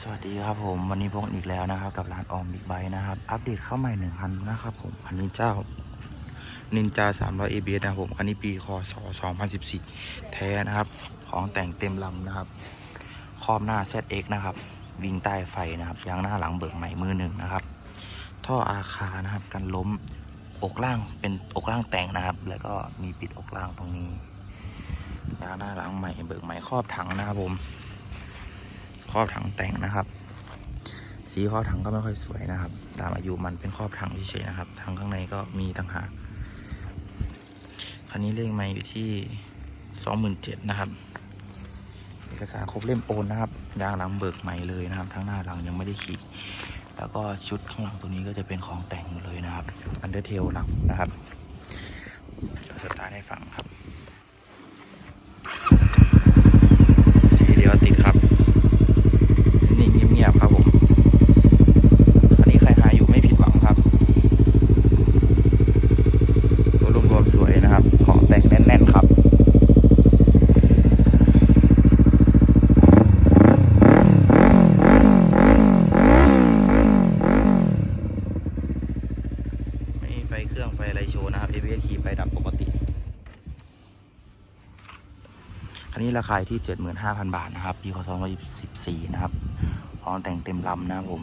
สวัสดีครับผมวันนี้พบกันอีกแล้วนะครับ กับร้านออมบิ๊กไบนะครับ อัปเดตเข้าใหม่หนึ่งคันนะครับผมอันนี้เจ้านินจา300 ABS นะครับผมอันนี้ปีคศ2014 แท้นะครับ ของแต่งเต็มลำนะครับ ครอบหน้า ZX นะครับ วิ่งใต้ไฟนะครับยางหน้าหลังเบิกใหม่มือหนึ่งนะครับ ท่ออาคานะครับกันล้มอกล่างเป็นอกล่างแต่งนะครับ แล้วก็มีปิดอกล่างตรงนี้ยางหน้าหลังใหม่เบิกใหม่ครอบถังนะครับผม ครอบถังแต่งนะครับ สีครอบถังก็ไม่ค่อยสวยนะครับ ตามอายุมันเป็นครอบถังเฉยๆนะครับทางข้างในก็มีต่างหากคันนี้เลขไม้อยู่ที่สองหมื่นเจ็ดนะครับ เอกสารครบเล่มโอนนะครับยางหลังเบิกใหม่เลยนะครับ ทั้งหน้าหลังยังไม่ได้ขี่แล้วก็ชุดข้างหลังตัวนี้ก็จะเป็นของแต่งหมดเลยนะครับอันเดอร์เทลหลังนะครับเดี๋ยวสตาร์ทให้ฟังครับ ทีเดียวติดครับ นิ่งเงียบๆครับผม อันนี้ใครหาอยู่ไม่ผิดหวังครับ ตัวรวมๆสวยนะครับ ของแต่งแน่นๆครับ ไฟเครื่องไฟอะไรโชว์นะครับ ABS ขี่ไฟดับปกติ คันนี้ราคาที่ 75,000 บาทนะครับปีคศ2014 นะครับ พร้อมแต่งเต็มลำนะครับผม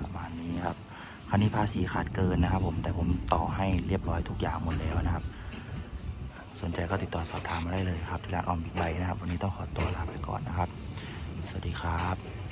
ประมาณนี้ครับ คันนี้ภาษีขาดเกินนะครับ ผม แต่ผมต่อให้เรียบร้อยทุกอย่างหมดแล้วนะครับ สนใจก็ติดต่อสอบถามมาได้เลยครับที่ร้านออมบิ๊กไบนะครับ วันนี้ต้องขอตัวลาไปก่อนนะครับ สวัสดีครับ